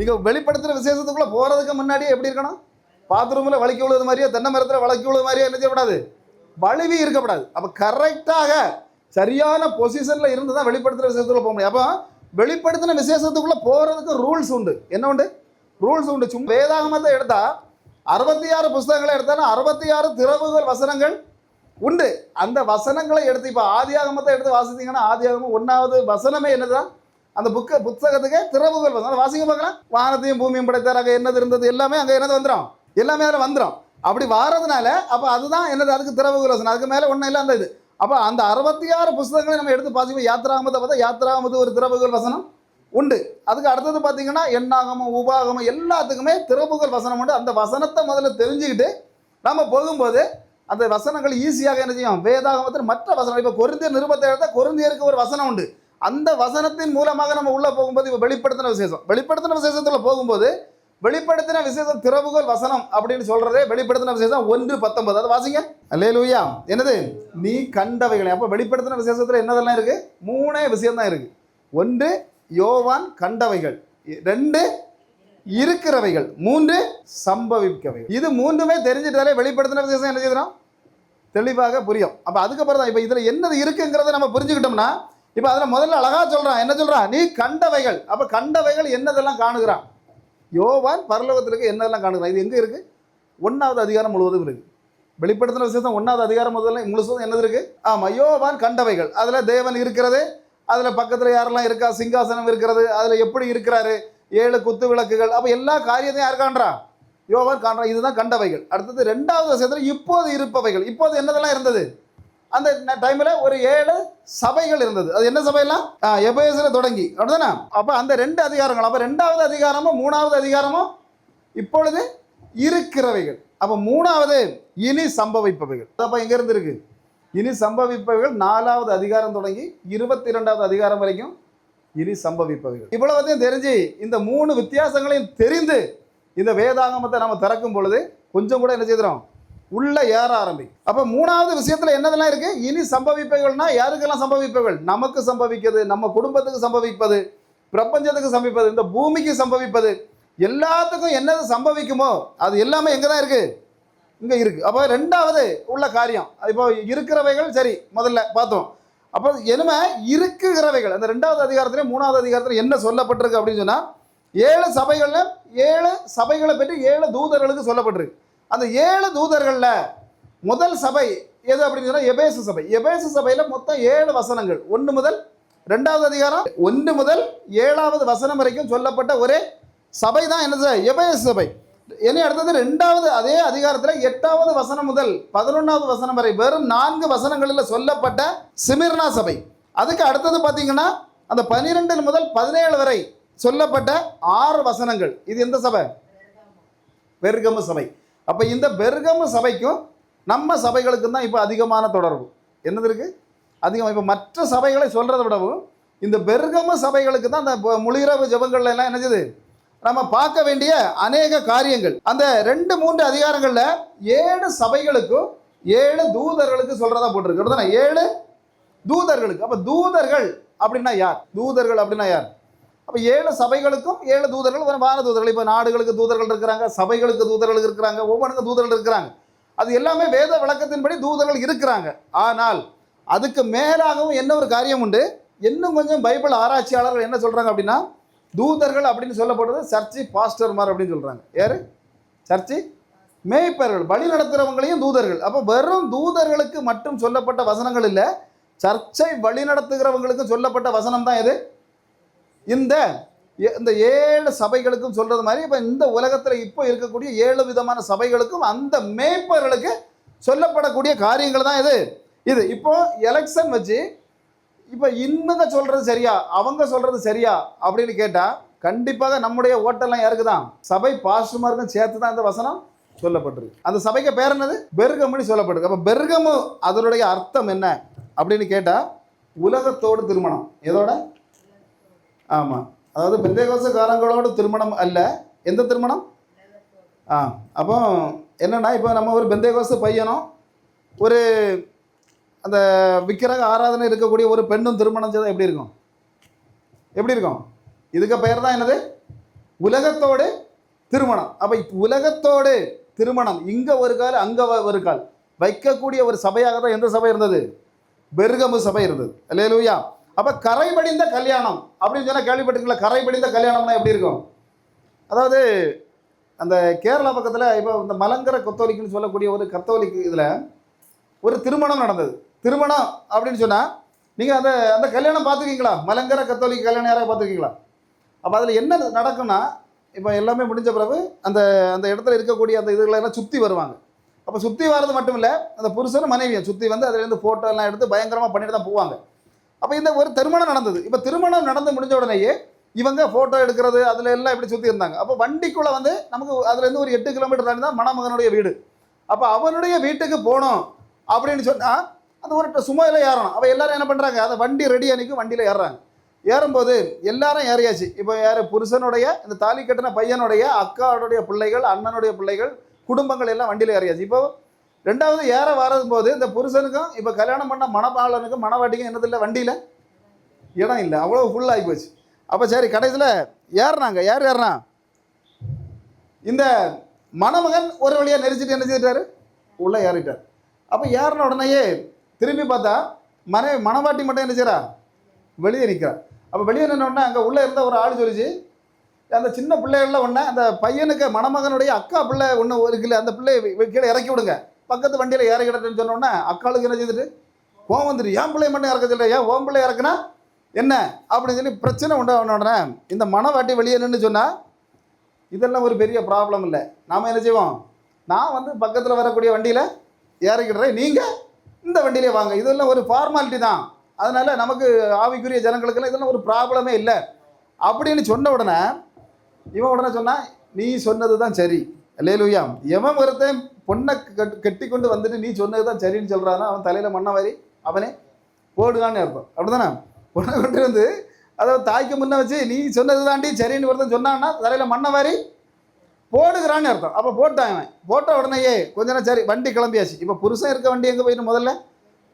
நீங்கள் வெளிப்படுத்துகிற விசேஷத்துக்குள்ளே போகிறதுக்கு முன்னாடியே எப்படி இருக்கணும்? பாத்ரூமில் வலிக்கி உள்ளது மாதிரியோ தென்னை மரத்தில் வலிக்கி உள்ளது மாதிரியோ என்ன செய்யக்கூடாது? வலிவி இருக்கக்கூடாது. அப்போ கரெக்டாக சரியான பொசிஷனில் இருந்து தான் வெளிப்படுத்துகிற விசேஷத்துக்குள்ள போக முடியும். அப்போ வெளிப்படுத்தின விசேஷத்துக்குள்ளே போகிறதுக்கு ரூல்ஸ் உண்டு. என்ன உண்டு? ரூல்ஸ் உண்டு. சும்மா வேதாகமத்தை எடுத்தால் அறுபத்தி ஆறு புஸ்தகங்களை எடுத்தாலும் அறுபத்தி ஆறு திறவுகள் வசனங்கள் உண்டு. அந்த வசனங்களை எடுத்து இப்போ ஆதியாகமத்தை எடுத்து வாசித்தீங்கன்னா ஆதியாகமம் ஒன்றாவது வசனமே என்னதுதான்? அந்த புக்கு புத்தகத்துக்கு திறவுகள் வசனம் அதை வாசிக்க பார்க்கலாம். வானத்தையும் பூமியும் படைத்தாராக என்னது இருந்தது? எல்லாமே அங்கே என்னது வந்துடும் எல்லாமே அதில் வந்துடும் அப்படி வாரதுனால அப்போ அதுதான் என்னது? அதுக்கு திறவுகள் வசனம் அதுக்கு மேலே ஒன்றும் இல்லை அந்த இது. அப்போ அந்த அறுபத்தி ஆறு புஸ்தகங்களை நம்ம எடுத்து பாசிப்போம் யாத்திராமத்தை பார்த்தா யாத்திராமது ஒரு திறவுகள் வசனம் உண்டு. அதுக்கு அடுத்தது பார்த்தீங்கன்னா எண்ணாகமம் உபாகமம் எல்லாத்துக்குமே திறப்புகள் வசனம் உண்டு. அந்த வசனத்தை முதல்ல தெரிஞ்சுக்கிட்டு நம்ம போகும்போது அந்த வசனங்கள் ஈஸியாக என்ன செய்யும்? வேதாகமத்தில் மற்ற வசனம். இப்போ கொருந்திய நிருபத்தை எடுத்தால் கொருந்தியருக்கு ஒரு வசனம் உண்டு. அந்த வசனத்தின் மூலமாக நம்ம உள்ளே போகும்போது இப்போ வெளிப்படுத்தின விசேஷம். வெளிப்படுத்தின விசேஷத்தில் போகும்போது வெளிப்படுத்தின விசேஷம் திறவுகள் வசனம் அப்படின்னு சொல்கிறதே வெளிப்படுத்தின விசேஷம் ஒன்று பத்தொன்பது. அதை வாசிங்க. அல்லேலூயா. என்னது? நீ கண்டவைகளை. அப்போ வெளிப்படுத்தின விசேஷத்தில் என்னதெல்லாம் இருக்குது மூணே விஷயம் தான் இருக்குது ஒன்று யோவான் கண்டவைகள். ரெண்டு இருக்கிறவைகள். மூன்று சம்பவிக்கவைகள் இது மூன்றுமே தெரிஞ்சிட்டாலே வெளிப்படுத்தின விசேஷம் என்ன செய்யணும் தெளிவாக புரியும். அப்போ அதுக்கப்புறம் தான் இப்போ இதில் என்னது இருக்குங்கிறத நம்ம புரிஞ்சுக்கிட்டோம்னா இப்போ அதில் முதல்ல அழகாக சொல்கிறான் என்ன சொல்கிறான் நீ கண்டவைகள். அப்போ கண்டவைகள் என்னதெல்லாம் காணுகிறான்? யோவான் பரலோகத்திற்கு என்னதெல்லாம் காணுகிறான்? இது எங்கே இருக்குது ஒன்றாவது அதிகாரம் முழுவதும் இருக்குது வெளிப்படுத்தின விசேஷம் ஒன்றாவது அதிகாரம் முதல்ல முழுசும் என்னது இருக்குது ஆமாம் யோவான் கண்டவைகள். அதில் தேவன் இருக்கிறது. அதில் பக்கத்தில் யாரெல்லாம் இருக்கா? சிங்காசனம் இருக்கிறது. அதில் எப்படி இருக்கிறாரு? ஏழு குத்து விளக்குகள். அப்போ எல்லா காரியத்தையும் யார் காண்றா யோவான் காண்றான். இதுதான் கண்டவைகள். அடுத்தது ரெண்டாவது விஷயத்தில் இப்போது இருப்பவைகள். இப்போது என்னதெல்லாம் இருந்தது? அந்த டைமில் ஒரு ஏழு சபைகள் இருந்தது. அது என்ன சபையெல்லாம் எபேசில் தொடங்கி. அப்படிதானே? அப்போ அந்த ரெண்டு அதிகாரங்கள் அப்போ ரெண்டாவது அதிகாரமும் மூணாவது அதிகாரமும் இப்பொழுது இருக்கிறவைகள். அப்போ மூணாவது இனி சம்பவிப்பவைகள். அப்போ எங்கேருந்து இருக்கு இனி சம்பவிப்பவைகள் நாலாவது அதிகாரம் தொடங்கி இருபத்தி ரெண்டாவது அதிகாரம் வரைக்கும் இனி சம்பவிப்பவைகள். இவ்வளவுத்தையும் தெரிஞ்சு இந்த மூணு வித்தியாசங்களையும் தெரிந்து இந்த வேதாகமத்தை நம்ம திறக்கும் பொழுது கொஞ்சம் கூட என்ன செய்கிறோம் உள்ள ஏற ஆரம்பிக்கும் அப்ப மூணாவது விஷயத்துல என்னதெல்லாம் இருக்கு? இனி சம்பவிப்பைகள்னா யாருக்கெல்லாம் சம்பவிப்பைகள்? நமக்கு சம்பவிக்கிறது நம்ம குடும்பத்துக்கு சம்பவிப்பது பிரபஞ்சத்துக்கு சம்பவிப்பது இந்த பூமிக்கு சம்பவிப்பது. எல்லாத்துக்கும் என்னது சம்பவிக்குமோ அது எல்லாமே எங்க தான் இருக்கு. இங்க இருக்கு. அப்போ ரெண்டாவது உள்ள காரியம். இப்போ இருக்கிறவைகள் சரி முதல்ல பார்த்தோம். அப்போ என்னமே இருக்குகிறவைகள் அந்த ரெண்டாவது அதிகாரத்திலே மூணாவது அதிகாரத்தில் என்ன சொல்லப்பட்டிருக்கு அப்படின்னு சொன்னால் ஏழு சபைகளில் ஏழு சபைகளை பற்றி ஏழு தூதர்களுக்கு சொல்லப்பட்டிருக்கு. அந்த ஏழு தூதர்களில் முதல் சபை எது அப்படின்னு சொன்னால் எபேசு சபை. எபேசு சபையில் மொத்தம் ஏழு வசனங்கள். ஒன்று முதல் ரெண்டாவது அதிகாரம் ஒன்று முதல் ஏழாவது வசனம் வரைக்கும் சொல்லப்பட்ட ஒரே சபை தான் என்னது? எபேசு சபை. இனி அடுத்தது? ரெண்டாவது அதே அதிகாரத்தில் எட்டாவது வசனம் முதல் பதினொன்றாவது வசனம் வரை வெறும் நான்கு வசனங்களில் சொல்லப்பட்ட சிமிர்னா சபை. அதுக்கு அடுத்தது பார்த்தீங்கன்னா அந்த பனிரெண்டு முதல் பதினேழு வரை சொல்லப்பட்ட ஆறு வசனங்கள். இது எந்த சபை? பெருகம சபை. அப்போ இந்த பெருகம சபைக்கும் நம்ம சபைகளுக்கும் தான் இப்போ அதிகமான தொடர்பு. என்னது இருக்குது அதிகம் இப்போ மற்ற சபைகளை சொல்கிறத விடவும் இந்த பெருகம சபைகளுக்கு தான் அந்த முழுகிறவு ஜபங்கள்ல எல்லாம் என்னது? நம்ம பார்க்க வேண்டிய அநேக காரியங்கள். அந்த ரெண்டு மூன்று அதிகாரங்களில் ஏழு சபைகளுக்கும் ஏழு தூதர்களுக்கு சொல்கிறதா போட்டிருக்கு. அப்படிதானே? ஏழு தூதர்களுக்கு. அப்போ தூதர்கள் அப்படின்னா யார்? தூதர்கள் அப்படின்னா யார்? அப்போ ஏழு சபைகளுக்கும் ஏழு தூதர்கள் வான தூதர்கள். இப்போ நாடுகளுக்கு தூதர்கள் இருக்கிறாங்க சபைகளுக்கு தூதர்கள் இருக்கிறாங்க ஒவ்வொன்றுக்கும் தூதர்கள் இருக்கிறாங்க. அது எல்லாமே வேத விளக்கத்தின்படி தூதர்கள் இருக்கிறாங்க. ஆனால் அதுக்கு மேலாகவும் என்ன ஒரு காரியம் உண்டு? இன்னும் கொஞ்சம் பைபிள் ஆராய்ச்சியாளர்கள் என்ன சொல்கிறாங்க அப்படின்னா தூதர்கள் அப்படின்னு சொல்லப்படுறது சர்ச்சி பாஸ்டர்மார் அப்படின்னு சொல்கிறாங்க யார்? சர்ச்சி மேய்ப்பர்கள் வழி நடத்துகிறவங்களையும் தூதர்கள். அப்போ வெறும் தூதர்களுக்கு மட்டும் சொல்லப்பட்ட வசனங்கள் இல்லை சர்ச்சை வழி நடத்துகிறவங்களுக்கும் சொல்லப்பட்ட வசனம் தான் எது? இந்த ஏ- இந்த ஏழு சபைகளுக்கும் சொல்கிறது மாதிரி இப்போ இந்த உலகத்தில் இப்போ இருக்கக்கூடிய ஏழு விதமான சபைகளுக்கும் அந்த மேய்ப்பர்களுக்கு சொல்லப்படக்கூடிய காரியங்கள் தான் இது. இது இப்போ எலெக்ஷன் வச்சு இப்போ இன்னுங்க சொல்கிறது சரியா அவங்க சொல்கிறது சரியா அப்படின்னு கேட்டால் கண்டிப்பாக நம்முடைய ஓட்டெல்லாம் யாருக்கு தான் சபை பாஸ்டுமாருக்கும் சேர்த்து தான் இந்த வசனம் சொல்லப்பட்டிருக்கு. அந்த சபைக்கு பேர் என்னது? பெருகம்னு சொல்லப்பட்டிருக்கு. அப்போ பெருகமு அதனுடைய அர்த்தம் என்ன அப்படின்னு கேட்டால் உலகத்தோடு திருமணம். எதோட? ஆமாம் அதாவது பெந்தேகோசக்காரங்களோட திருமணம் அல்ல. எந்த திருமணம்? ஆ அப்போ என்னென்னா இப்போ நம்ம ஒரு பெந்தேகோச பையனும் ஒரு அந்த விக்கிரக ஆராதனை இருக்கக்கூடிய ஒரு பெண்ணும் திருமணம் செய்தால் எப்படி இருக்கும்? எப்படி இருக்கும்? இதுக்கு பெயர் தான் என்னது? உலகத்தோடு திருமணம். அப்போ உலகத்தோடு திருமணம். இங்கே ஒரு கால் அங்கே ஒரு கால். வைக்கக்கூடிய ஒரு சபையாக தான் எந்த சபை இருந்தது? பெருகமு சபை இருந்தது. இல்லையா அப்போ கரைபடிந்த கல்யாணம் அப்படின்னு சொன்னால் கேள்விப்பட்டிருக்கீங்களா? கரைபடிந்த கல்யாணம்னா எப்படி இருக்கும்? அதாவது அந்த கேரளா பக்கத்தில் இப்போ இந்த மலங்கர கத்தோலிக்குன்னு சொல்லக்கூடிய ஒரு கத்தோலிக் இதில் ஒரு திருமணம் நடந்தது. திருமணம் அப்படின்னு சொன்னால் நீங்கள் அந்த அந்த கல்யாணம் பார்த்துருக்கீங்களா? மலங்கர கத்தோலிக் கல்யாணம் யாராவது பார்த்துருக்கீங்களா? அப்போ அதில் என்ன நடக்கும்னா இப்போ எல்லாமே முடிஞ்ச பிறகு அந்த அந்த இடத்துல இருக்கக்கூடிய அந்த இதுகளெல்லாம் சுற்றி வருவாங்க. அப்போ சுற்றி வர்றது மட்டும் இல்லை அந்த புருஷனும் மனைவியும் சுற்றி வந்து அதுலேருந்து ஃபோட்டோ எல்லாம் எடுத்து பயங்கரமாக பண்ணிட்டு தான் போவாங்க. அப்போ இந்த ஒரு திருமணம் நடந்தது. இப்போ திருமணம் நடந்து முடிஞ்ச உடனேயே இவங்க ஃபோட்டோ எடுக்கிறது அதில் எல்லாம் இப்படி சுற்றி இருந்தாங்க. அப்போ வண்டிக்குள்ளே வந்து நமக்கு அதுலேருந்து ஒரு எட்டு கிலோமீட்டர் தாண்டி தான் மணமகனுடைய வீடு. அப்போ அவனுடைய வீட்டுக்கு போனோம் அப்படின்னு சொன்னால் அந்த ஒரு சுமையில் ஏறணும். அப்போ எல்லோரும் என்ன பண்ணுறாங்க அதை வண்டி ரெடி அன்னைக்கு வண்டியில் ஏறுறாங்க. ஏறும்போது எல்லாரும் ஏறியாச்சு. இப்போ யார்? புருஷனுடைய இந்த தாலி கட்டின பையனுடைய அக்காவுடைய பிள்ளைகள் அண்ணனுடைய பிள்ளைகள் குடும்பங்கள் எல்லாம் வண்டியில் ஏறியாச்சு. இப்போ ரெண்டாவது ஏற வரும்போது இந்த புருஷனுக்கும் இப்போ கல்யாணம் பண்ண மணப்பாளனுக்கும் மணவாட்டிக்கும் என்னதில்லை? வண்டியில்? இடம் இல்லை. அவ்வளோ ஃபுல்லாகி போச்சு. அப்போ சரி கடைசியில் ஏறினாங்க. யார் ஏறினா? இந்த மணமகன் ஒரு வழியாக நெரிச்சிட்டு என்ன செய்துட்டாரு? உள்ளே ஏறிட்டார். அப்போ ஏறின உடனேயே திரும்பி பார்த்தா மனை மணவாட்டி மட்டும் என்ன செய்கிறா வெளியே நிற்கிறா அப்போ வெளியே நின்னோடனே அங்கே உள்ளே இருந்த ஒரு ஆள் சொல்லிச்சு அந்த சின்ன பிள்ளைகள்லாம் ஒன்று அந்த பையனுக்கு மணமகனுடைய அக்கா பிள்ளை ஒன்று இருக்குல்ல அந்த பிள்ளையை கீழே இறக்கி விடுங்க. பக்கத்து வண்டியில் இறக்கி விடட்டுன்னு சொன்ன அக்காளுக்கு என்ன செய்துட்டு? கோவம் வந்துட்டு ஏன் பிள்ளை மட்டும் இறக்க சொல்ல ஏன் ஓம் பிள்ளை இறக்குனா? என்ன? அப்படின்னு சொல்லி பிரச்சனை உண்டான உடனே இந்த மனவாட்டி வெளியே நின்று சொன்னால் இதெல்லாம் ஒரு பெரிய ப்ராப்ளம் இல்லை. நாம் என்ன செய்வோம்? நான் வந்து பக்கத்தில் வரக்கூடிய வண்டியில் இறக்கிடுறேன் நீங்கள் இந்த வண்டியிலே வாங்க. இதெல்லாம் ஒரு ஃபார்மாலிட்டி தான். அதனால் நமக்கு ஆவிக்குரிய ஜனங்களுக்கெல்லாம் இதெல்லாம் ஒரு ப்ராப்ளமே இல்லை. அப்படின்னு சொன்ன உடனே இவன் உடனே சொன்னால் நீ சொன்னது தான் சரி. லேலுயா எவன் ஒருத்தன் பொண்ணை கட்டி கொண்டு வந்துட்டு நீ சொன்னது தான் சரின்னு சொல்கிறானா அவன் தலையில் மண்ணை வாரி அவனே போடுகான்னு அர்த்தம். அப்படிதானே பொண்ணை கொண்டு வந்து அதை தாய்க்கு முன்ன வச்சு நீ சொன்னது தாண்டி சரின்னு ஒருத்தன் சொன்னான்னா தலையில் மண்ணை வாரி போடுகிறான்னு அர்த்தம். அப்போ போட்டான் அவன் போட்ட உடனேயே கொஞ்ச நேரம் சரி வண்டி கிளம்பியாச்சு. இப்போ புருஷன் இருக்க வண்டி எங்கே போயிட்டு முதல்ல?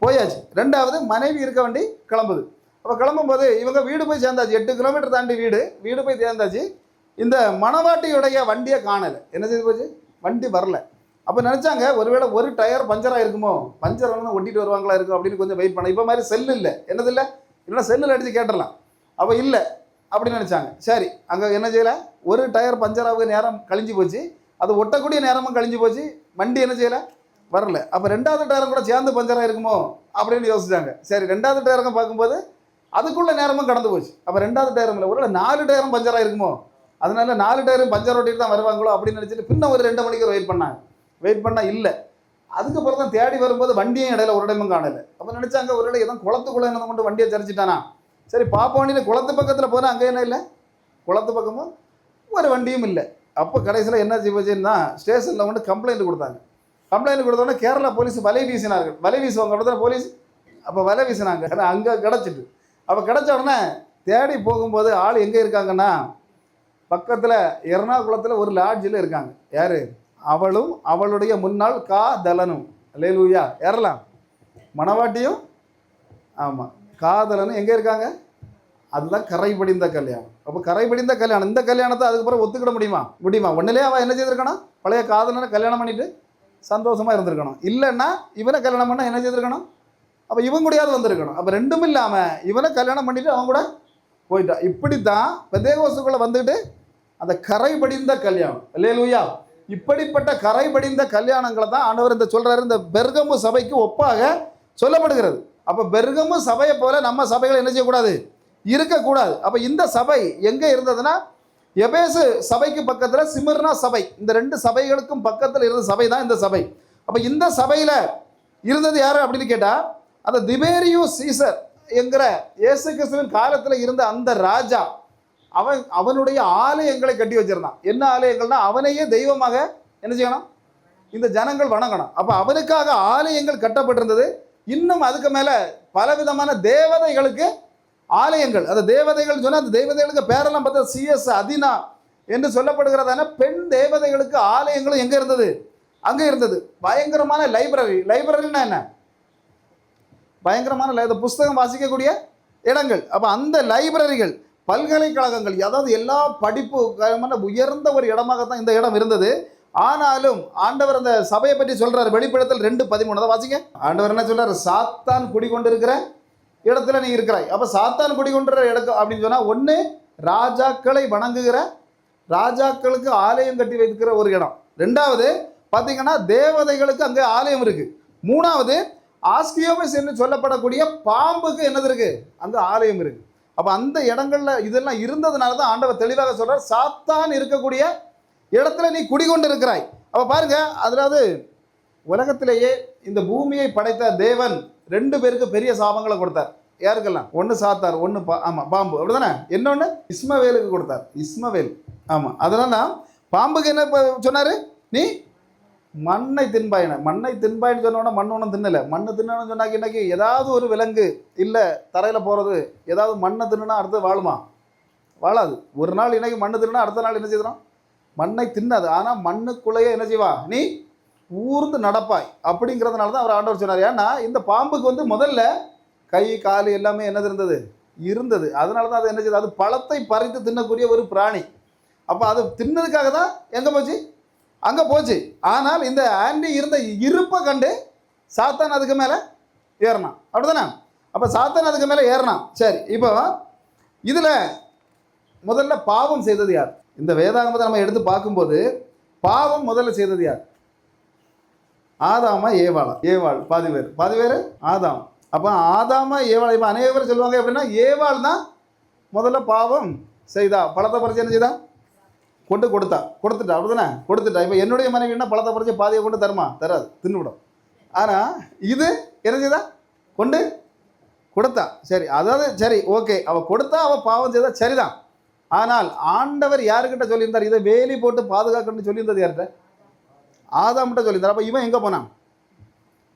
போயாச்சு. ரெண்டாவது மனைவி இருக்க வண்டி கிளம்புது. அப்போ கிளம்பும்போது இவங்க வீடு போய் சேர்ந்தாச்சு. எட்டு கிலோமீட்டர் தாண்டி வீடு. வீடு போய் சேர்ந்தாச்சு. இந்த மணவாட்டியுடைய வண்டியை காணலை. என்ன செய்து போச்சு? வண்டி வரல. அப்போ நினச்சாங்க ஒருவேளை ஒரு டயர் பஞ்சராக இருக்குமோ பஞ்சர் வந்து ஒட்டிட்டு வருவாங்களா இருக்கும் அப்படின்னு கொஞ்சம் வெயிட் பண்ண. இப்போ மாதிரி செல்லு இல்லை. என்னது இல்லை? இல்லைன்னா செல்லில் அடித்து கேட்டுடலாம். அப்போ இல்லை அப்படின்னு நினச்சாங்க. சரி அங்கே என்ன செய்யலை? ஒரு டயர் பஞ்சராக நேரம் கழிஞ்சு போச்சு. அது ஒட்டக்கூடிய நேரமும் கழிஞ்சு போச்சு. வண்டி என்ன செய்யலை? வரல. அப்போ ரெண்டாவது டயரும் கூட சேர்ந்து பஞ்சராக இருக்குமோ அப்படின்னு யோசிச்சாங்க. சரி ரெண்டாவது டயருக்கும் பார்க்கும்போது அதுக்குள்ள நேரமும் கடந்து போச்சு. அப்போ ரெண்டாவது டயரும் இல்லை. ஒருவேளை நாலு டயரும் பஞ்சராக இருக்குமோ அதனால நாலு டயரும் பஞ்சர் ஓட்டிட்டு தான் வருவாங்களோ அப்படின்னு நினச்சிட்டு பின்ன ஒரு ரெண்டு மணிக்கு வெயிட் பண்ணாங்க. வெயிட் பண்ணால் இல்லை. அதுக்கப்புறம் தான் தேடி வரும்போது வண்டியும் இடையில ஒரு இடமும் காணலை. அப்போ நினச்சாங்க ஒரு இடம் எதுவும் குளத்துக்குள்ளே என்ன கொண்டு வண்டியை சரிச்சிட்டானா சரி பாப்பாண்டியில் குளத்து பக்கத்தில் போனால் அங்கே என்ன இல்லை? குளத்து பக்கமும் ஒரு வண்டியும் இல்லை. அப்போ கடைசியில் என்ன செய்வச்சுன்னா ஸ்டேஷனில் வந்து கம்ப்ளைண்ட் கொடுத்தாங்க. கம்ப்ளைண்ட் கொடுத்தோடனே கேரளா போலீஸ் வலை வீசினார்கள். வலை வீசுவாங்க உடனே போலீஸ்? அப்போ வலை வீசினாங்க. ஏன்னா அங்கே கிடச்சிட்டு. அப்போ கிடச்ச உடனே தேடி போகும்போது ஆள் எங்கே இருக்காங்கன்னா பக்கத்தில் எர்ணாகுளத்தில் ஒரு லாட்ஜில் இருக்காங்க. யார்? அவளும் அவளுடைய முன்னாள் காதலனும் லேலூயா ஏறலாம். மணவாட்டியும் ஆமாம் காதலனும் எங்கே இருக்காங்க? அதுதான் கரை படிந்த கல்யாணம். அப்போ கரை படிந்த கல்யாணம். இந்த கல்யாணத்தை அதுக்கப்புறம் ஒத்துக்கிட முடியுமா? முடியுமா? ஒன்றுலே அவன் என்ன செய்திருக்கணும் பழைய காதலனை கல்யாணம் பண்ணிட்டு சந்தோஷமாக இருந்திருக்கணும். இல்லைன்னா இவனை கல்யாணம் பண்ணால் என்ன செய்திருக்கணும்? அப்போ இவன் கூடயாவது வந்திருக்கணும். அப்போ ரெண்டும் இல்லாமல் இவனை கல்யாணம் பண்ணிட்டு அவன் கூட போயிட்டான் இப்படி தான் பெதேகோசுக்குள்ளே வந்துட்டு அந்த கரை படிந்த கல்யாணம். இல்லையா இப்படிப்பட்ட கரைபடிந்த கல்யாணங்களை தான் ஆண்டவர் இந்த சொல்கிறாரு இந்த பெர்கமு சபைக்கு ஒப்பாக சொல்லப்படுகிறது. அப்போ பெர்கமு சபையை போல நம்ம சபைகளை என்ன செய்யக்கூடாது? இருக்கக்கூடாது. அப்போ இந்த சபை எங்கே இருந்ததுன்னா எபேசு சபைக்கு பக்கத்தில் சிமிர்னா சபை. இந்த ரெண்டு சபைகளுக்கும் பக்கத்தில் இருந்த சபை தான் இந்த சபை. அப்போ இந்த சபையில் இருந்தது யார் அப்படின்னு கேட்டால் அந்த திபேரியு சீசர் என்கிற இயேசு கிறிஸ்துவின் காலத்தில் இருந்த அந்த ராஜா அவன் அவனுடைய ஆலயங்களை கட்டி வச்சிருந்தான். என்ன ஆலயங்கள்னா அவனையே தெய்வமாக என்ன செய்யணும்? இந்த ஜனங்கள் வணங்கணும். அப்போ அவனுக்காக ஆலயங்கள் கட்டப்பட்டிருந்தது. இன்னும் அதுக்கு மேலே பலவிதமான தேவதைகளுக்கு ஆலயங்கள். அந்த தேவதைகள் சொன்னால் அந்த தேவதைகளுக்கு பேரெல்லாம் பார்த்தா சிஎஸ் அதினா என்று சொல்லப்படுகிறதான பெண் தேவதைகளுக்கு ஆலயங்களும் எங்கே இருந்தது? அங்கே இருந்தது. பயங்கரமான லைப்ரரி லைப்ரரினா என்ன? பயங்கரமான லை- புஸ்தகம் வாசிக்கக்கூடிய இடங்கள். அப்போ அந்த லைப்ரரிகள் பல்கலைக்கழகங்கள் அதாவது எல்லா படிப்பு உயர்ந்த ஒரு இடமாக தான் இந்த இடம் இருந்தது. ஆனாலும் ஆண்டவர் அந்த சபையை பற்றி சொல்றாரு வெளிப்படத்தில் ரெண்டு பதிமூணு. தான் வாசிங்க. ஆண்டவர் என்ன சொல்றாரு? சாத்தான் குடிகொண்டிருக்கிற இடத்துல நீ இருக்கிறாய். அப்போ சாத்தான் குடிகொண்டிருக்கிற இடம் அப்படின்னு சொன்னால் ஒன்று ராஜாக்களை வணங்குகிற ராஜாக்களுக்கு ஆலயம் கட்டி வைக்கிற ஒரு இடம். ரெண்டாவது பார்த்தீங்கன்னா தேவதைகளுக்கு அங்கே ஆலயம் இருக்குது மூணாவது ஆஸ்கியோபஸ் என்று சொல்லப்படக்கூடிய பாம்புக்கு என்னது இருக்குது அங்கே ஆலயம் இருக்குது அப்போ அந்த இடங்களில் இதெல்லாம் இருந்ததுனால தான் ஆண்டவர் தெளிவாக சொல்கிறார் சாத்தான் இருக்கக்கூடிய இடத்துல நீ குடிகொண்டு இருக்கிறாய் அப்போ பாருங்க அதாவது உலகத்திலேயே இந்த பூமியை படைத்த தேவன் ரெண்டு பேருக்கு பெரிய சாபங்களை கொடுத்தார். யாருக்கெல்லாம்? ஒன்று சாத்தார் ஒன்று பா ஆமாம் பாம்பு. அப்படி தானே இன்னொன்று இஸ்மவேலுக்கு கொடுத்தார். இஸ்மவேல். ஆமாம் அதனால பாம்புக்கு என்ன சொன்னார்? நீ மண்ணை தின்பாயின மண்ணை தின்பாயின்னு சொன்ன மண் ஒன்றும் தின்னலை. மண்ணை தின்னு சொன்னாக்க இன்றைக்கி ஏதாவது ஒரு விலங்கு இல்லை தரையில் போகிறது ஏதாவது மண்ணை தின்னுனா அடுத்து வாழுமா? வாழாது. ஒரு நாள் இன்றைக்கி மண்ணு தின்னுனா அடுத்த நாள் என்ன செய்யணும் மண்ணை தின்னாது. ஆனால் மண்ணுக்குள்ளேயே என்ன செய்வா? நீ ஊர்ந்து நடப்பாய். அப்படிங்கிறதுனால தான் அவர் ஆண்டவர் சொன்னார். ஏன்னா இந்த பாம்புக்கு வந்து முதல்ல கை கால் எல்லாமே என்னது இருந்தது? இருந்தது. அதனால தான் அது என்ன செய்யுது அது பழத்தை பறித்து தின்னக்கூடிய ஒரு பிராணி. அப்போ அது தின்னதுக்காக தான் எங்கே போச்சு? அங்கே போச்சு. ஆனால் இந்த ஆண்டி இருந்த இருப்பை கண்டு சாத்தான் அதுக்கு மேலே ஏறினான். அப்படிதானே? அப்போ சாத்தான் அதுக்கு மேலே ஏறினான். சரி இப்போ இதில் முதல்ல பாவம் செய்தது யார்? இந்த வேதாகமத்தை நம்ம எடுத்து பார்க்கும்போது பாவம் முதல்ல செய்தது யார்? ஆதாமா ஏவாளா. ஏவாள் பாதி பேர். பாதி பேர்? ஆதாம். அப்போ ஆதாமா ஏவாள் இப்போ அநேக பேர் சொல்லுவாங்க எப்படின்னா ஏவாள் தான் முதல்ல பாவம் செய்தா. பழத்தை பறிச்சு என்ன செய்தா? கொண்டு கொடுத்தா கொடுத்துட்டா அப்படிதானே? கொடுத்துட்டா. இப்போ என்னுடைய மனைவின்னா பழத்தை பறிச்சு பாதியை கொண்டு தருமா? தராது. தின்னுவிடும். ஆனால் இது என்ன செய்தா? கொண்டு கொடுத்தா. சரி அதாவது சரி ஓகே. அவள் கொடுத்தா அவள் பாவம் செய்தா சரிதான். ஆனால் ஆண்டவர் யாருக்கிட்ட சொல்லியிருந்தார்? இதை வேலி போட்டு பாதுகாக்கணும்னு சொல்லியிருந்தது யார்கிட்ட? ஆதாம்கிட்ட சொல்லியிருந்தார். அப்போ இவன் எங்கே போனான்?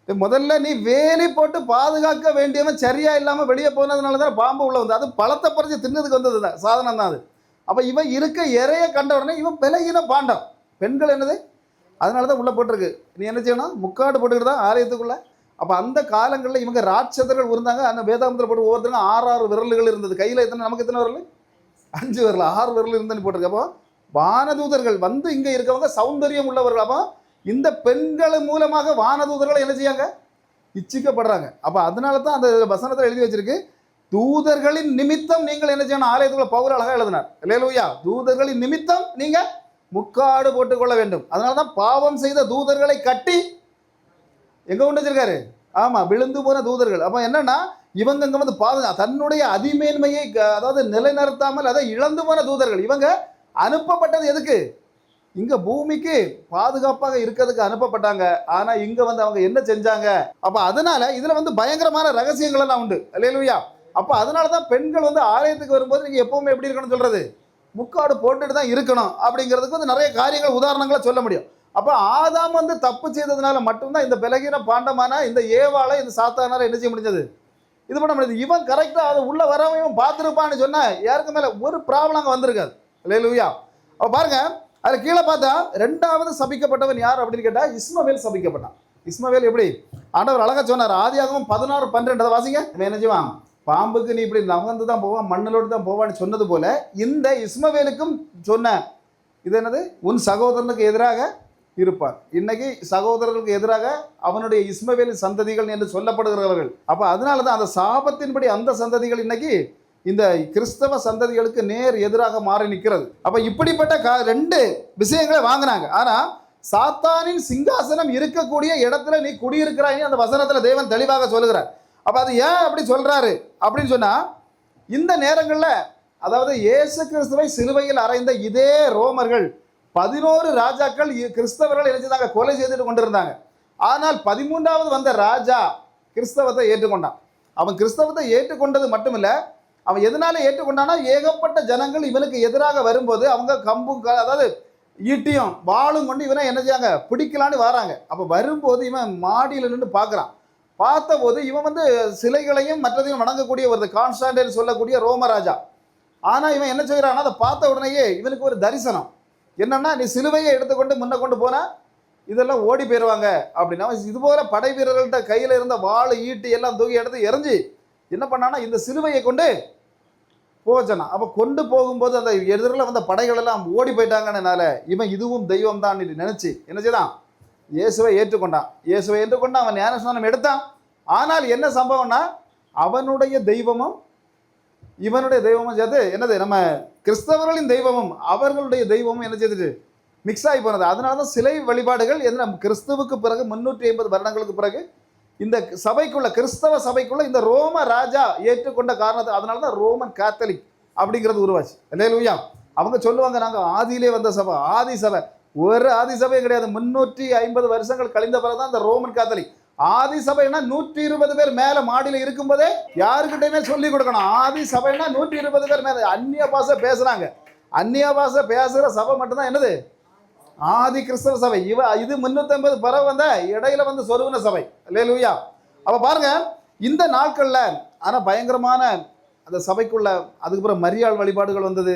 முதல்ல நீ வேலி போட்டு பாதுகாக்க வேண்டியவன் சரியா இல்லாமல் வெளியே போனதுனால தான் பாம்பு உள்ள வந்து அது பழத்தை பறிச்சு தின்னதுக்கு வந்தது தான் சாதனம் தான் அது. அப்போ இவன் இருக்க இறைய கண்ட உடனே இவன் விலகின பாண்டம். பெண்கள் என்னது? அதனால தான் உள்ளே போட்டிருக்கு. நீ என்ன செய்யணும்? முக்காடு போட்டுக்கிட்டு தான் ஆலயத்துக்குள்ளே. அப்போ அந்த காலங்களில் இவங்க ராட்சதர்கள் இருந்தாங்க. அந்த வேதாந்தத்தில் போட்டு ஒவ்வொருத்தருக்கும் ஆறு ஆறு விரல்கள் இருந்தது. கையில் எத்தனை நமக்கு எத்தனை விரல்? அஞ்சு விரல். ஆறு விரல் இருந்துன்னு போட்டிருக்கு. அப்போ வானதூதர்கள் வந்து இங்கே இருக்கவங்க சௌந்தரியம் உள்ளவர்கள். அப்போ இந்த பெண்கள் மூலமாக வானதூதர்களை என்ன செய்யாங்க? இச்சிக்கப்படுறாங்க. அப்போ அதனால தான் அந்த வசனத்தில் எழுதி வச்சிருக்கு. தூதர்களின் நிமித்தம் நீங்கள் என்ன செய்யணும்? ஆலயத்துக்குள்ள பவுல் அழகாக எழுதினார். இல்லையா தூதர்களின் நிமித்தம் நீங்க முக்காடு போட்டுக்கொள்ள வேண்டும். அதனால தான் பாவம் செய்த தூதர்களை கட்டி எங்க கொண்டு வச்சிருக்காரு? ஆமா விழுந்து போன தூதர்கள். அப்போ என்னன்னா இவங்க இங்க வந்து பாதுகா தன்னுடைய அதிமேன்மையை க- அதாவது நிலைநிறுத்தாமல் அதை இழந்து போன தூதர்கள். இவங்க அனுப்பப்பட்டது எதுக்கு? இங்க பூமிக்கு பாதுகாப்பாக இருக்கிறதுக்கு அனுப்பப்பட்டாங்க. ஆனா இங்க வந்து அவங்க என்ன செஞ்சாங்க? அப்ப அதனால இதுல வந்து பயங்கரமான ரகசியங்கள் எல்லாம் உண்டு. இல்லையா அப்போ அதனால தான் பெண்கள் வந்து ஆலயத்துக்கு வரும்போது நீங்கள் எப்பவுமே எப்படி இருக்கணும்னு சொல்கிறது முக்காடு போட்டுட்டு தான் இருக்கணும் அப்படிங்கிறதுக்கு வந்து நிறைய காரியங்கள் உதாரணங்களை சொல்ல முடியும். அப்போ ஆதாம் வந்து தப்பு செய்ததுனால மட்டும்தான் இந்த பலகீன பாண்டமான இந்த ஏவாலை இந்த சாத்தானால என்ன செய்ய முடிஞ்சது? இது பண்ண முடியாது. இவன் கரெக்டாக அதை உள்ளே வராம இவன் பார்த்துருப்பான்னு சொன்னால் யாருக்கு மேலே ஒரு ப்ராப்ளம் அங்கே வந்திருக்காது. இல்லையா அப்போ பாருங்க அதில் கீழே பார்த்தா ரெண்டாவது சபிக்கப்பட்டவன் யார் அப்படின்னு கேட்டால் இஸ்மவேல் சபிக்கப்பட்டான். இஸ்மவேல் எப்படி? ஆண்டவர் அழகா சொன்னார் ஆதியாகவும் பதினாறு பன்னிரெண்டு. அதை வாசிங்க. என்ன செய்வான்? பாம்புக்கு நீ இப்படி நகர்ந்து தான் போவான் மண்ணலோடு தான் போவான்னு சொன்னது போல இந்த இஸ்மவேலுக்கும் சொன்ன இது என்னது? உன் சகோதரனுக்கு எதிராக இருப்பார். இன்னைக்கு சகோதரர்களுக்கு எதிராக அவனுடைய இஸ்மவேலின் சந்ததிகள் என்று சொல்லப்படுகிறவர்கள். அப்போ அதனால தான் அந்த சாபத்தின்படி அந்த சந்ததிகள் இன்னைக்கு இந்த கிறிஸ்தவ சந்ததிகளுக்கு நேர் எதிராக மாறி நிற்கிறது. அப்போ இப்படிப்பட்ட கா ரெண்டு விஷயங்களை வாங்கினாங்க. ஆனால் சாத்தானின் சிங்காசனம் இருக்கக்கூடிய இடத்துல நீ குடியிருக்கிறாய் அந்த வசனத்தில் தேவன் தெளிவாக சொல்லுகிறார். அப்போ அது ஏன் அப்படி சொல்கிறாரு அப்படின்னு சொன்னால் இந்த நேரங்களில் அதாவது இயேசு கிறிஸ்துவை சிலுவையில் அறைந்த இதே ரோமர்கள் பதினோரு ராஜாக்கள் கிறிஸ்தவர்கள் இணைஞ்சதாக கொலை செய்துட்டு கொண்டிருந்தாங்க. ஆனால் பதிமூன்றாவது வந்த ராஜா கிறிஸ்தவத்தை ஏற்றுக்கொண்டான். அவன் கிறிஸ்தவத்தை ஏற்றுக்கொண்டது மட்டுமில்ல அவன் எதனால ஏற்றுக்கொண்டானா ஏகப்பட்ட ஜனங்கள் இவனுக்கு எதிராக வரும்போது அவங்க கம்பும் அதாவது ஈட்டியும் வாளும் கொண்டு இவனை என்ன செய்யாங்க பிடிக்கலான்னு வராங்க. அப்போ வரும்போது இவன் மாடியில் நின்று பார்க்குறான் பார்த்தபோது இவன் வந்து சிலைகளையும் மற்றதையும் வணங்கக்கூடிய ஒரு கான்ஸ்டாண்டன் சொல்லக்கூடிய ரோமராஜா. ஆனால் இவன் என்ன செய்கிறான்னா அதை பார்த்த உடனேயே இவனுக்கு ஒரு தரிசனம். என்னென்னா நீ சிலுவையை எடுத்துக்கொண்டு முன்ன கொண்டு போனால் இதெல்லாம் ஓடி போயிடுவாங்க அப்படின்னா. அவன் இது போல படை வீரர்கள்ட்ட கையில் இருந்த வாள் ஈட்டி எல்லாம் தூக்கி எடுத்து எரிஞ்சு என்ன பண்ணானா இந்த சிலுவையை கொண்டு போச்சனா அப்போ கொண்டு போகும்போது அந்த எதிரில் வந்த படைகள் எல்லாம் ஓடி போயிட்டாங்கன்னால இவன் இதுவும் தெய்வம் தான் நினைச்சு என்ன செய்தான்? இயேசுவை ஏற்றுக்கொண்டான். இயேசுவை ஏற்றுக்கொண்டான் அவன் ஞானஸ்நானம் எடுத்தான். ஆனால் என்ன சம்பவம்னா அவனுடைய தெய்வமும் இவனுடைய தெய்வமும் சேர்த்து என்னது நம்ம கிறிஸ்தவர்களின் தெய்வமும் அவர்களுடைய தெய்வமும் என்ன செய்துட்டு மிக்ஸ் ஆகி போனது. அதனால தான் சிலை வழிபாடுகள் என்ன கிறிஸ்துவுக்கு பிறகு முன்னூற்றி ஐம்பது வருடங்களுக்கு பிறகு இந்த சபைக்குள்ள கிறிஸ்தவ சபைக்குள்ள இந்த ரோம ராஜா ஏற்றுக்கொண்ட காரணத்தை அதனால தான் ரோமன் கேத்தலிக் அப்படிங்கிறது உருவாச்சு. இல்லையா அவங்க சொல்லுவாங்க நாங்கள் ஆதியிலே வந்த சபை ஆதி சபை. ஒரு ஆதிசபையும் கிடையாது. முன்னூற்றி ஐம்பது வருஷங்கள் கழிந்த பிறகு தான் இந்த ரோமன் காத்தலிக். ஆதி சபைனா நூற்றி இருபது பேர் மேல மாடியில இருக்கும்போதே யாருக்கிட்டையுமே சொல்லி கொடுக்கணும். ஆதி சபைனா நூற்றி இருபது பேர் மேல. அந்நிய பாஷை பேசுறாங்க. அந்நிய பாஷை பேசுகிற சபை மட்டும்தான் என்னது? ஆதி கிறிஸ்தவ சபை. இவ இது முன்னூத்தி பிறகு வந்த இடையில வந்து சொருகுன சபை. இல்லையா அப்ப பாருங்க இந்த நாட்கள்ல ஆனா பயங்கரமான அந்த சபைக்குள்ள அதுக்கப்புறம் மரியாள் வழிபாடுகள் வந்தது.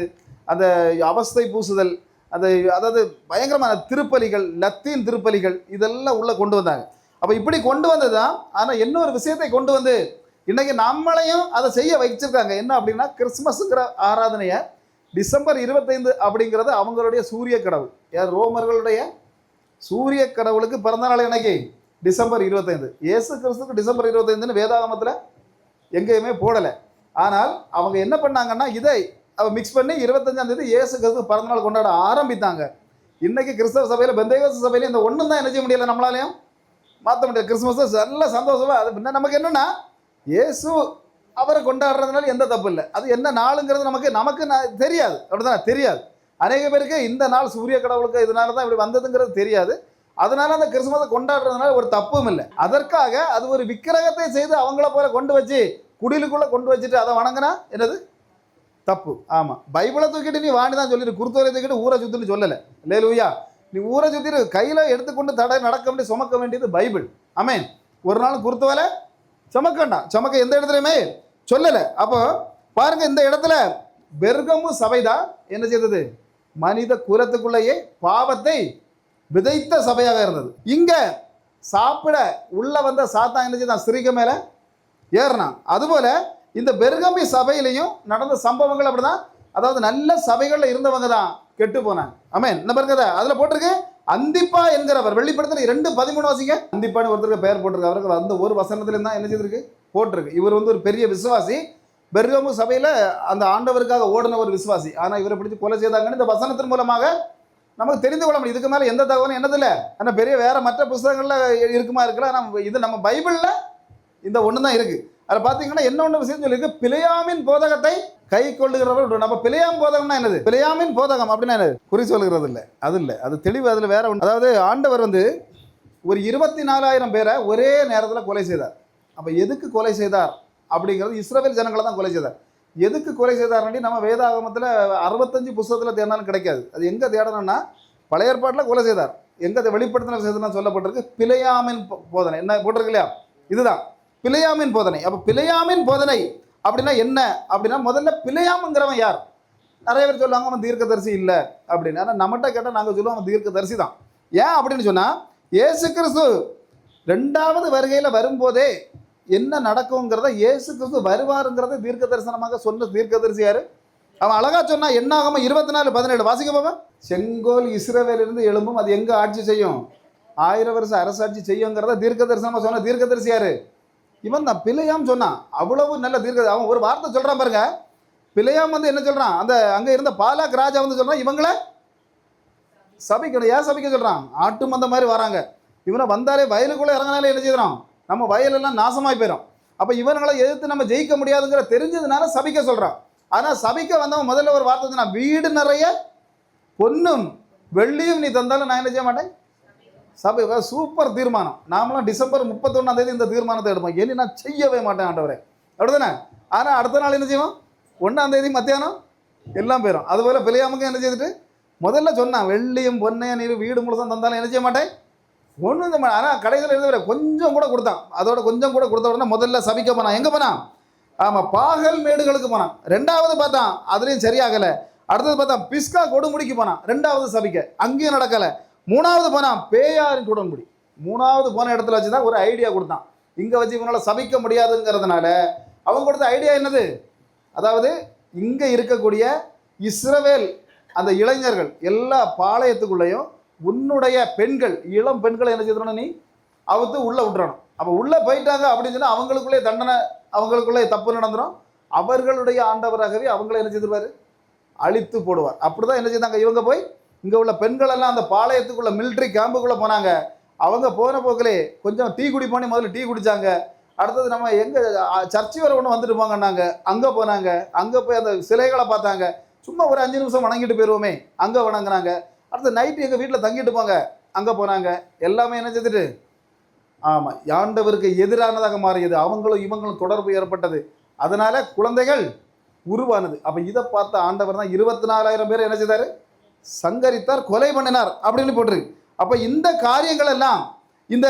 அந்த அவஸ்தை பூசுதல் அந்த அதாவது பயங்கரமான திருப்பலிகள் லத்தீன் திருப்பலிகள் இதெல்லாம் உள்ளே கொண்டு வந்தாங்க. அப்போ இப்படி கொண்டு வந்தது தான் ஆனால் இன்னொரு விஷயத்தை கொண்டு வந்து இன்றைக்கி நம்மளையும் அதை செய்ய வச்சிருக்காங்க. என்ன அப்படின்னா கிறிஸ்மஸுங்கிற ஆராதனையை டிசம்பர் இருபத்தைந்து அப்படிங்கிறது அவங்களுடைய சூரிய கடவுள். யார்? ரோமர்களுடைய சூரிய கடவுளுக்கு பிறந்த நாள் இன்னைக்கு டிசம்பர் இருபத்தைந்து. இயேசு கிறிஸ்துக்கு டிசம்பர் இருபத்தைந்துன்னு வேதாகமத்தில் எங்கேயுமே போடலை. ஆனால் அவங்க என்ன பண்ணாங்கன்னா இதை மிக்ஸ் பண்ணி இருபத்தஞ்சாம் தேதி இயேசு கிறிஸ்து பிறந்தநாள் கொண்டாட ஆரம்பித்தாங்க. இன்னைக்கு கிறிஸ்தவ சபையில் பெந்தேகோச சபையில் இந்த ஒன்றும் தான் என்ன செய்ய முடியல நம்மளாலையும். மாற்ற முடியாது கிறிஸ்மஸ் நல்ல சந்தோஷமாக அது பின்ன நமக்கு என்னென்னா இயேசு அவரை கொண்டாடுறதுனால எந்த தப்பு இல்லை. அது என்ன நாளுங்கிறது நமக்கு நமக்கு தெரியாது. அப்படிதான் தெரியாது. அநேக பேருக்கு இந்த நாள் சூரிய கடவுளுக்கு இதனால தான் இப்படி வந்ததுங்கிறது தெரியாது. அதனால அந்த கிறிஸ்துமஸை கொண்டாடுறதுனால ஒரு தப்பும் இல்லை. அதற்காக அது ஒரு விக்கிரகத்தை செய்து அவங்கள போல கொண்டு வச்சு குடிலுக்குள்ளே கொண்டு வச்சுட்டு அதை வணங்கினா என்னது? தப்பு. ஆமாம் பைபிளை தூக்கிட்டு நீ வாணி தான் சொல்லிடு. குருத்தோரை தூக்கிட்டு ஊரை சுத்துன்னு சொல்லலை. இல்லை லூயா நீ ஊரை சுத்திட்டு கையில் எடுத்துக்கொண்டு தடை நடக்க வேண்டிய சுமக்க வேண்டியது பைபிள். அமேன் ஒரு நாள் குருத்துவலை சுமக்க வேண்டாம். சுமக்க எந்த இடத்துலையுமே சொல்லலை. அப்போ பாருங்க இந்த இடத்துல பெர்கமு சபைதான் என்ன செய்தது? மனித குலத்துக்குள்ளேயே பாவத்தை விதைத்த சபையாக இருந்தது. இங்கே சாப்பிட உள்ளே வந்த சாத்தான் என்ன செய்தான்? சிறிக மேலே ஏறினான். அதுபோல் இந்த பெருகமி சபையிலையும் நடந்த சம்பவங்கள் அப்படிதான். அதாவது நல்ல சபைகளில் இருந்தவங்க தான் கெட்டு போனாங்க. ஆமென். என்ன பாருங்க அதை. அதுல போட்டிருக்கு அந்திப்பா என்கிறவர். வெளிப்படுத்தல ரெண்டு பதிமூணு வாசிங்க. அந்திப்பான்னு ஒருத்தருக்கு பெயர் போட்டிருக்கு. அவருக்கு அந்த ஒரு வசனத்துல தான் என்ன செய்திருக்கு? போட்டிருக்கு. இவர் வந்து ஒரு பெரிய விசுவாசி. பெர்கமு சபையில் அந்த ஆண்டவருக்காக ஓடின ஒரு விசுவாசி. ஆனால் இவரை பிடிச்சி கொலை செய்தாங்கன்னு இந்த வசனத்தின் மூலமாக நமக்கு தெரிந்து கொள்ள முடியும். இதுக்கு மேலே எந்த தகவலும் என்னதில்லை. ஆனால் பெரிய வேற மற்ற புஸ்தகங்கள்ல இருக்குமா இருக்கலாம் நம்ம இது நம்ம பைபிளில் இந்த ஒன்று தான் இருக்குது அதில் பார்த்தீங்கன்னா என்ன ஒன்று விஷயம் சொல்லியிருக்கு? பிழையாமின் போதகத்தை கை கொள்ளுகிறவர் உண்டு. நம்ம பிழையாம் போதகம்னா என்னது? பிழையாமின் போதகம் அப்படின்னா என்னது? குறி சொல்லுகிறது இல்லை. அது இல்லை. அது தெளிவு அதில் வேற ஒன்று அதாவது ஆண்டவர் வந்து ஒரு இருபத்தி நாலாயிரம் பேரை ஒரே நேரத்தில் கொலை செய்தார். அப்போ எதுக்கு கொலை செய்தார்? அப்படிங்கிறது இஸ்ரேல் ஜனங்களை தான் கொலை செய்தார். எதுக்கு கொலை செய்தார்னு நம்ம வேதாகமத்தில் அறுபத்தஞ்சு புஸ்தகத்தில் தேடினாலும் கிடைக்காது. அது எங்கே தேடணும்னா பழைய ஏற்பாட்டில் கொலை செய்தார். எங்கே வெளிப்படுத்தின செய்தனா சொல்லப்பட்டிருக்கு. பிழையாமின் போதனை. என்ன போட்டிருக்கு இல்லையா? இதுதான். பிழையாமின் போதனை. அப்போ பிழையாமின் போதனை அப்படின்னா என்ன? அப்படின்னா முதல்ல பிழையாமுங்கிறவன் யார்? நிறைய பேர் சொல்லுவாங்க அவன் தீர்க்கதரிசி இல்லை அப்படின்னு. ஆனால் நம்மகிட்ட கேட்டால் நாங்கள் சொல்லுவோம் அவன் தீர்க்கதரிசி தான். ஏன் அப்படின்னு சொன்னால் ஏசு கிறிஸ்து ரெண்டாவது வருகையில் வரும்போதே என்ன நடக்குங்கிறத ஏசு கிறிஸ்து வருவாருங்கிறத தீர்க்க தரிசனமாக சொன்ன தீர்க்கதரிசி யார்? அவன் அழகா சொன்னா என்ன ஆகாம இருபத்தி நாலு பதினேழு. வாசிக்க போவேன் செங்கோல் இருந்து எழும்பும் அது எங்கே ஆட்சி செய்யும்? ஆயிரம் வருஷம் அரசாட்சி செய்யுங்கிறத தீர்க்க தரிசனமாக சொன்ன தீர்க்க யாரு? இவன் தான் பிள்ளையாம் சொன்னான். அவ்வளவு நல்ல தீர்க்க அவன் ஒரு வார்த்தை சொல்கிறான் பாருங்க. பிள்ளையாம் வந்து என்ன சொல்கிறான் அந்த அங்கே இருந்த பாலாக் ராஜா வந்து சொல்கிறான் இவங்கள சபிக்கணும். ஏன் சபிக்க சொல்கிறான் ஆட்டு மந்த மாதிரி வராங்க. இவனை வந்தாலே வயலுக்குள்ளே இறங்கினாலே என்ன செய்கிறான் நம்ம வயலெல்லாம் நாசமாகி போயிடும். அப்போ இவனுங்களை எதிர்த்து நம்ம ஜெயிக்க முடியாதுங்கிற தெரிஞ்சதுனால சபிக்க சொல்கிறான் ஆனால் சபிக்க வந்தவன் முதல்ல ஒரு வார்த்தை நான் வீடு நிறைய பொண்ணும் வெள்ளியும் நீ தந்தாலும் நான் என்ன செய்ய மாட்டேன்? சபை சூப்பர் தீர்மானம். நாமளும் டிசம்பர் முப்பத்தொன்னாம் தேதி இந்த தீர்மானத்தை எடுப்போம். இனி நான் செய்யவே மாட்டேன் ஆண்டவரே. அப்படிதானே? ஆனால் அடுத்த நாள் என்ன செய்வோம்? ஒன்றாம் தேதி மத்தியானம் எல்லாம் போயிடும் அதுபோல் பிள்ளையாமுக்கு என்ன செய்துட்டு? முதல்ல சொன்னான் வெள்ளியும் பொன்னையும் நீர் வீடு முழுசும் தந்தாலும் என்ன செய்ய மாட்டேன்? ஒன்றும் இந்த ஆனால் கடைசியில் இருந்தவரை கொஞ்சம் கூட கொடுத்தான். அதோட கொஞ்சம் கூட கொடுத்த உடனே முதல்ல சபிக்க போனான். எங்கே போனான்? ஆமாம் பாகல் மேடுகளுக்கு போனான். ரெண்டாவது பார்த்தான் அதுலேயும் சரியாகலை. அடுத்தது பார்த்தா பிஸ்கா கொடுமுடிக்கு போனான். ரெண்டாவது சபிக்க. அங்கேயும் நடக்கலை. மூணாவது போனான் பேயாரின் கொடுமுடி மூணாவது போன இடத்துல வச்சு தான் ஒரு ஐடியா கொடுத்தான். இங்கே வச்சு இவங்களால சபிக்க முடியாதுங்கிறதுனால அவன் கொடுத்த ஐடியா என்னது? அதாவது இங்கே இருக்கக்கூடிய இஸ்ரவேல் அந்த இளைஞர்கள் எல்லா பாளையத்துக்குள்ளேயும் உன்னுடைய பெண்கள் இளம் பெண்களை என்ன செய்யணும் நீ? அவுத்து உள்ளே விட்டுறணும். அப்போ உள்ளே போயிட்டாங்க அப்படின்னு சொன்னா அவங்களுக்குள்ளே தண்டனை அவங்களுக்குள்ளே தப்பு நடந்துடும் அவர்களுடைய ஆண்டவராகவே அவங்கள என்ன செய்திருவாரு? அழித்து போடுவார். அப்படிதான் என்ன செய்தாங்க? இவங்க போய் இங்கே உள்ள பெண்கள் எல்லாம் அந்த பாளையத்துக்குள்ள மிலிட்ரி கேம்புக்குள்ளே போனாங்க. அவங்க போன போக்கிலே கொஞ்சம் டீ குடிப்போனே முதல்ல டீ குடித்தாங்க அடுத்தது நம்ம எங்கே சர்ச்சு வர ஒன்று வந்துட்டு போங்கன்னாங்க. அங்கே போனாங்க. அங்கே போய் அந்த சிலைகளை பார்த்தாங்க. சும்மா ஒரு அஞ்சு நிமிஷம் வணங்கிட்டு போயிடுவோமே அங்கே வணங்குனாங்க. அடுத்து நைட்டு எங்கள் வீட்டில் தங்கிட்டு போங்க. அங்கே போனாங்க. எல்லாமே என்ன செய்துட்டு? ஆமாம் ஆண்டவருக்கு எதிரானதாக மாறியது. அவங்களும் இவங்களும் தொடர்பு ஏற்பட்டது. அதனால் குழந்தைகள் உருவானது. அப்போ இதை பார்த்த ஆண்டவர் தான் இருபத்தி நாலாயிரம் பேர் என்ன செய்தார்? சங்கரித்தார் கொலை பண்ணினார் அப்படின்னு போட்டிருக்கு. அப்போ இந்த காரியங்கள் எல்லாம் இந்த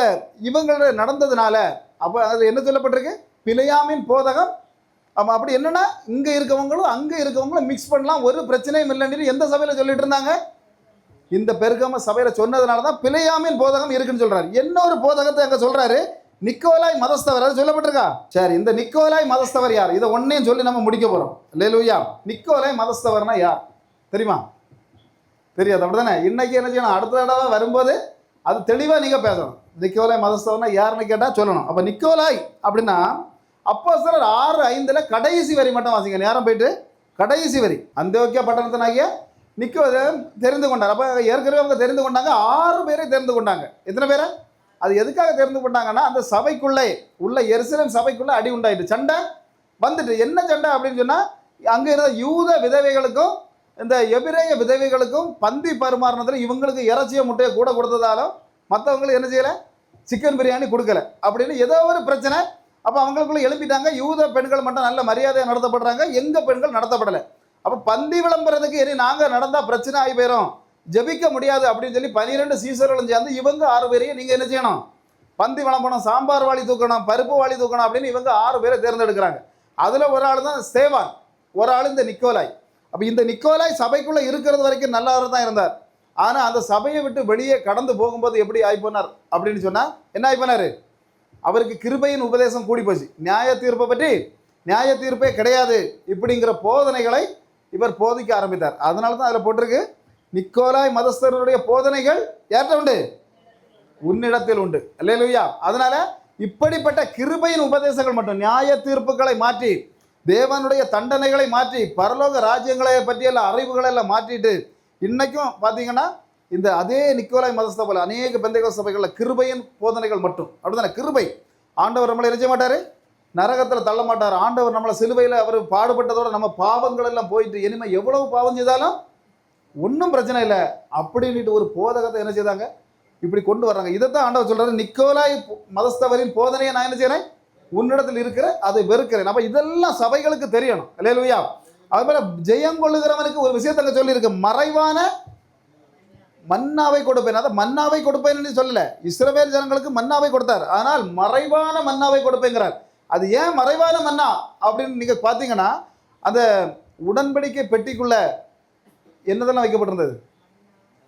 இவங்கள நடந்ததுனால அப்போ அதில் என்ன சொல்லப்பட்டிருக்கு? பிழையாமின் போதகம். அப்போ அப்படி என்னன்னா இங்கே இருக்கவங்களும் அங்கே இருக்கவங்களும் மிக்ஸ் பண்ணலாம். ஒரு பிரச்சனையும் இல்லைன்னு எந்த சபையில் சொல்லிட்டு இருந்தாங்க? இந்த பெருகம சபையில் சொன்னதுனால தான் பிழையாமின் போதகம் இருக்குன்னு சொல்றாரு. இன்னொரு போதகத்தை அங்கே சொல்கிறாரு நிக்கோலாய் மதஸ்தவர். அது சொல்லப்பட்டிருக்கா? சரி இந்த நிக்கோலாய் மதஸ்தவர் யார்? இதை ஒன்னையும் சொல்லி நம்ம முடிக்க போகிறோம் லேலுயா நிக்கோலாய் மதஸ்தவர்னா யார்? தெரியுமா? தெரியாது அப்படி தானே இன்றைக்கி என்ன செய்யணும்? அடுத்த தடவை வரும்போது அது தெளிவாக நீங்கள் பேசணும். நிக்கோலாய் மதஸ்தவனா யாருன்னு கேட்டால் சொல்லணும். அப்போ நிக்கோலாய் அப்படின்னா அப்போ சார் ஆறு ஐந்தில் கடைசி வரி மட்டும் வாசிங்க. நேரம் போயிட்டு கடைசி வரி. அந்தியோக்கிய பட்டணத்தினாகிய நிக்கோ தெரிந்து கொண்டார். அப்போ ஏற்கனவே அவங்க தெரிந்து கொண்டாங்க. ஆறு பேரை தெரிந்து கொண்டாங்க. எத்தனை பேரை? அது எதுக்காக தெரிந்து கொண்டாங்கன்னா அந்த சபைக்குள்ளே உள்ள எருசலேம் சபைக்குள்ளே அடி உண்டாயிட்டு. சண்டை வந்துட்டு. என்ன சண்டை அப்படின்னு சொன்னால் அங்கே இருந்த யூத விதவைகளுக்கும் இந்த எபிரேய விதவைகளுக்கும் பந்தி பரிமாறினதில் இவங்களுக்கு இறைச்சியை முட்டையை கூட கொடுத்ததாலும் மற்றவங்களுக்கு என்ன செய்யலை? சிக்கன் பிரியாணி கொடுக்கல. அப்படின்னு ஏதோ ஒரு பிரச்சனை. அப்போ அவங்களுக்குள்ள எழுப்பிட்டாங்க யூத பெண்கள் மட்டும் நல்ல மரியாதையாக நடத்தப்படுறாங்க. எங்கள் பெண்கள் நடத்தப்படலை. அப்போ பந்தி விளம்பரத்துக்கு இனி நாங்கள் நடந்தால் பிரச்சனை ஆகி போயிடும் ஜெபிக்க முடியாது அப்படின்னு சொல்லி பனிரெண்டு சீசர்களும் சேர்ந்து இவங்க ஆறு பேரையும் நீங்கள் என்ன செய்யணும்? பந்தி விளம்பரம் சாம்பார் வாளி தூக்கணும் பருப்பு வாளி தூக்கணும் அப்படின்னு இவங்க ஆறு பேரை தேர்ந்தெடுக்கிறாங்க. அதில் ஒரு ஆள் தான் சேவான். ஒரு ஆள் இந்த நிக்கோலாய். அப்போ இந்த நிக்கோலாய் சபைக்குள்ளே இருக்கிறது வரைக்கும் நல்லவர் தான் இருந்தார். ஆனால் அந்த சபையை விட்டு வெளியே கடந்து போகும்போது எப்படி ஆகிப்போனார் அப்படின்னு சொன்னால் என்ன ஆகிப்போனார் அவருக்கு கிருபையின் உபதேசம் கூடி போச்சு. நியாய தீர்ப்பை பற்றி நியாய தீர்ப்பே கிடையாது இப்படிங்கிற போதனைகளை இவர் போதிக்க ஆரம்பித்தார். அதனால தான் அதில் போட்டிருக்கு நிக்கோலாய் மதஸ்தருடைய போதனைகள் ஏற்ற உண்டு? உன்னிடத்தில் உண்டு. இல்லையா அதனால இப்படிப்பட்ட கிருபையின் உபதேசங்கள் மட்டும் நியாய தீர்ப்புகளை மாற்றி தேவனுடைய தண்டனைகளை மாற்றி பரலோக ராஜ்யங்களை பற்றியெல்லாம் அறிவுகளை எல்லாம் மாற்றிட்டு இன்றைக்கும் பார்த்தீங்கன்னா இந்த அதே நிக்கோலாய் மதஸ்த அநேக பெந்தைகள் சபைகளில் கிருபையின் போதனைகள் மட்டும். அப்படிதானே? கிருபை. ஆண்டவர் நம்மளை என்ன செய்ய மாட்டார். நரகத்தில் தள்ள மாட்டார். ஆண்டவர் நம்மளை சிலுவையில் அவர் பாடுபட்டதோட நம்ம பாவங்கள் எல்லாம் போயிட்டு இனிமேல் எவ்வளவு பாவம் செய்தாலும் ஒன்றும் பிரச்சனை இல்லை. அப்படின்ட்டு ஒரு போதகத்தை என்ன செய்தாங்க? இப்படி கொண்டு வர்றாங்க. இதைத்தான் ஆண்டவர் சொல்கிறார் நிக்கோலாய் மதஸ்தவரின் போதனையை நான் என்ன செய்கிறேன் உன்னிடத்தில் இருக்கிற அதை வெறுக்கிறேன். அப்போ இதெல்லாம் சபைகளுக்கு தெரியணும். இல்லையா அது போல ஜெயம் கொள்ளுகிறவனுக்கு ஒரு விஷயத்த சொல்லியிருக்கு. மறைவான மன்னாவை கொடுப்பேன். அதை மன்னாவை கொடுப்பேன்னு சொல்லல. இஸ்ரவேல் ஜனங்களுக்கு மன்னாவை கொடுத்தார். ஆனால் மறைவான மன்னாவை கொடுப்பேங்கிறார். அது ஏன் மறைவான மன்னா அப்படின்னு நீங்கள் பார்த்தீங்கன்னா அந்த உடன்படிக்கை பெட்டிக்குள்ள என்னதெல்லாம் வைக்கப்பட்டிருந்தது?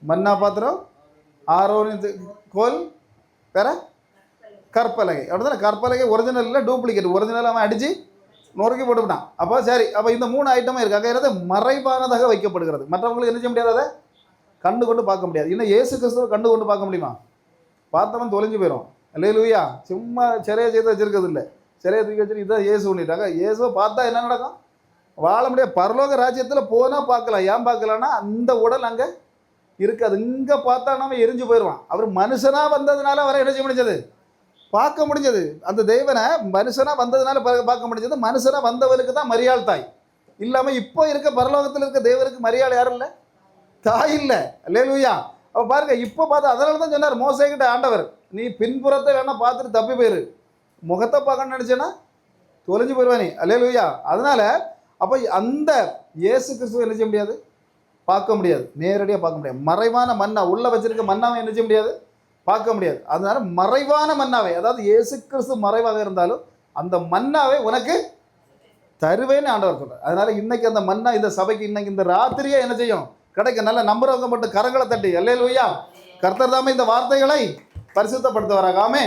மன்னா பாத்திரம் ஆரோனின் தி- கோல் வேற கற்பலகை. அப்படிதானே கற்பலகை ஒரிஜினல் இல்லை டூப்ளிகேட் ஒரிஜினல் அவன் அடித்து நொறுக்கி போட்டுவிட்டான். அப்போ சரி அப்போ இந்த மூணு ஐட்டமும் இருக்காங்க அங்கே என்னது மறைவானதாக வைக்கப்படுகிறது. மற்றவங்களுக்கு என்ன செய்ய முடியாது அதை? கண்டு கொண்டு பார்க்க முடியாது. இன்னும் ஏசு கிறிஸ்துவை கண்டு கொண்டு பார்க்க முடியுமா? பார்த்தவன் தொலைஞ்சு போயிடும் இல்லையா சும்மா சிறையை செய்து வச்சிருக்கிறது இல்லை. சிறையை தூக்கி வச்சுட்டு இதான் ஏசு பண்ணிட்டாங்க ஏசுவை பார்த்தா என்ன நடக்கும்? வாழ முடியாது. பரலோக ராஜ்யத்தில் போனால் பார்க்கலாம். ஏன் பார்க்கலான்னா அந்த உடல் அங்கே இருக்காது. இங்கே பார்த்தா நம்ம எரிஞ்சு போயிடுவான். அவர் மனுஷனாக வந்ததுனால அவரை என்ன செய்ய முடிஞ்சது? பார்க்க முடிஞ்சது. அந்த தெய்வனை மனுஷனாக வந்ததுனால பா- பார்க்க முடிஞ்சது. மனுஷனாக வந்தவருக்கு தான் மரியாள் தாய். இல்லாமல் இப்போ இருக்க பரலோகத்தில் இருக்க தேவருக்கு மரியாதை யாரும் இல்லை? தாய் இல்லை. லேலுயா அப்போ பாருங்க இப்போ பார்த்தா அதனால தான் சொன்னார் மோசைக்கிட்ட ஆண்டவர் நீ பின்புறத்தை வேணால் பார்த்துட்டு தப்பி போயிரு. முகத்தை பார்க்கணும்னு நினச்சேன்னா தொலைஞ்சு போயிடுவானே அல்லேலுயா. அதனால் அப்போ அந்த இயேசு கிறிஸ்துவை என்ன செய்ய முடியாது? பார்க்க முடியாது. நேரடியாக பார்க்க முடியாது. மறைவான மன்னா உள்ளே வச்சிருக்க மன்னாவை என்ன செய்ய முடியாது? பார்க்க முடியாது. அதனால மறைவான மன்னாவை அதாவது இயேசு கிறிஸ்து மறைவாக இருந்தாலும் அந்த மன்னாவை உனக்கு தருவேன்னு ஆண்டவர் சொல்றார். அதனால இன்னைக்கு அந்த மன்னா இந்த சபைக்கு இன்னைக்கு இந்த ராத்திரியே என்ன செய்யும்? கிடைக்க நல்ல நம்புறவங்க மட்டும் கரங்களை தட்டி அல்லேலூயா! கர்த்தர் தாமே இந்த வார்த்தைகளை பரிசுத்தப்படுத்துவாராகாமே